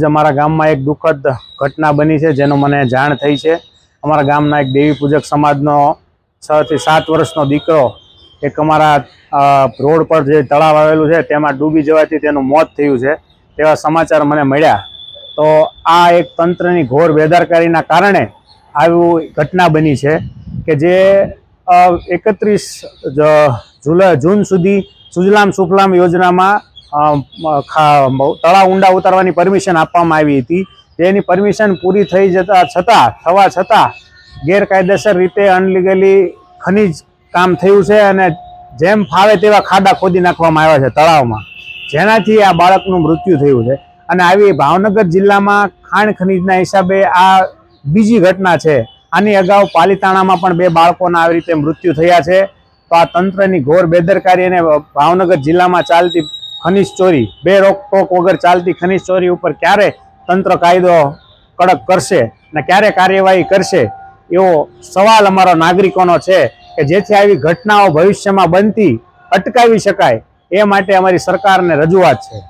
અમારા ગામમાં એક દુઃખદ ઘટના બની છે, જેનો મને જાણ થઈ છે. અમારા ગામના એક દેવી પૂજક સમાજનો છ થી સાત વર્ષનો દીકરો એક અમારા રોડ પર જે તળાવ આવેલું છે, તેમાં ડૂબી જવાથી તેનું મોત થયું છે. તેવા સમાચાર મને મળ્યા. તો આ એક તંત્રની ઘોર બેદરકારીના કારણે આવી ઘટના બની છે કે જે એકત્રીસ જુલાઈ જૂન સુધી સુજલામ સુફલામ યોજનામાં તળાવ ઊંડા ઉતારવાની પરમિશન આપવામાં આવી હતી. તેની પરમિશન પૂરી થઈ જતા છતાં, થવા છતાં ગેરકાયદેસર રીતે અનલીગલી ખનીજ કામ થયું છે અને જેમ ફાવે તેવા ખાડા ખોદી નાખવામાં આવ્યા છે તળાવમાં. જેનાથી આ બાળકનું મૃત્યુ થયું છે. અને આવી ભાવનગર જિલ્લામાં ખાણ ખનીજના હિસાબે આ બીજી ઘટના છે. આની અગાઉ પાલીતાણામાં પણ બે બાળકોના આવી રીતે મૃત્યુ થયા છે. તો આ તંત્રની ઘોર બેદરકારી અને ભાવનગર જિલ્લામાં ચાલતી ખનીજ ચોરી. બે રોકટોક વગર ચાલતી ખનીજ ચોરી ઉપર ક્યારે તંત્ર કાયદો કડક કરશે અને ક્યારે કાર્યવાહી કરશે? એવો સવાલ અમારો નાગરિકોનો છે કે જેથી આવી ઘટનાઓ ભવિષ્યમાં બનતી અટકાવી શકાય. એ માટે અમારી સરકારને રજૂઆત છે.